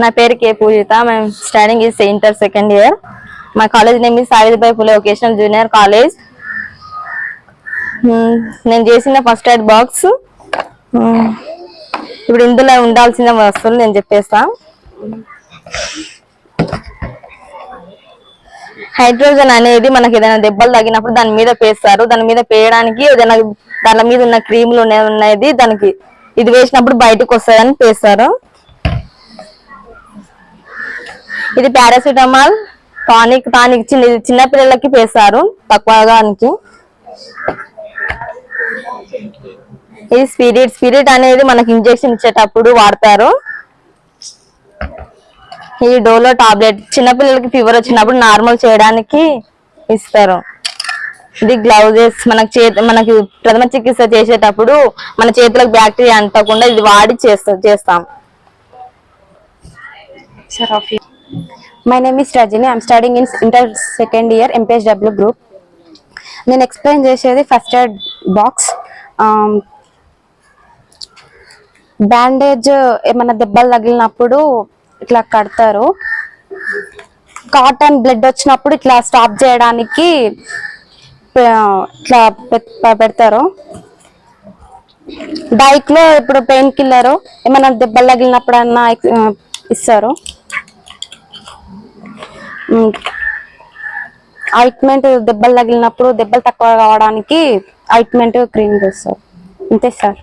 నా పేరు కే పూజిత. మేము studying is inter second year. మా college name is Savitribai Phule vocational junior college. నేను చేసిన ఫస్ట్ ఎయిడ్ బాక్స్. ఇప్పుడు ఇందులో ఉండాల్సిన వస్తువులు నేను చెప్పేస్తా. హైడ్రోజన్ అనేది మనకి ఏదైనా దెబ్బలు తగినప్పుడు దాని మీద పేస్తారు. దాని మీద పేయడానికి ఏదైనా దాని మీద ఉన్న క్రీములు ఉన్నది దానికి ఇది వేసినప్పుడు బయటకు వస్తాయని పేస్తారు. ఇది పారాసిటమాల్. టానిక్ టానిక్ చిన్న చిన్న పిల్లలకి వేస్తారు తక్కువగానికి ఇది స్పిరిట్ స్పిరిట్ అనేది మనకి ఇంజెక్షన్ ఇచ్చేటప్పుడు వాడతారు. ఈ డోలో టాబ్లెట్ చిన్నపిల్లలకి ఫీవర్ వచ్చినప్పుడు నార్మల్ చేయడానికి ఇస్తారు. ఇది గ్లౌజెస్ మనకి చేతి మనకి ప్రథమ చికిత్స చేసేటప్పుడు మన చేతులకు బ్యాక్టీరియా అంటకుండా ఇది వాడి చేస్తా చేస్తాం. My name is Rajani I'm studying in inter second year MPSW group నేను ఎక్స్ప్లెయిన్ చేసేది ఫస్ట్ ఎయిడ్ బాక్స్ బ్యాండేజ్ ఏమైనా దెబ్బలు తగిలినప్పుడు ఇట్లా కడతారు. కాటన్ బ్లడ్ వచ్చినప్పుడు ఇట్లా స్టాప్ చేయడానికి ఇట్లా పెడతారు. బైక్లో ఇప్పుడు పెయిన్ కిల్లర్ ఏమైనా దెబ్బలు తగిలినప్పుడన్నా ఇస్తారు. ఆయింట్మెంట్ దెబ్బలు తగిలినప్పుడు దెబ్బలు తక్కువ కావడానికి ఆయింట్మెంట్ క్రీమ్ చేస్తారు. అంతే సార్.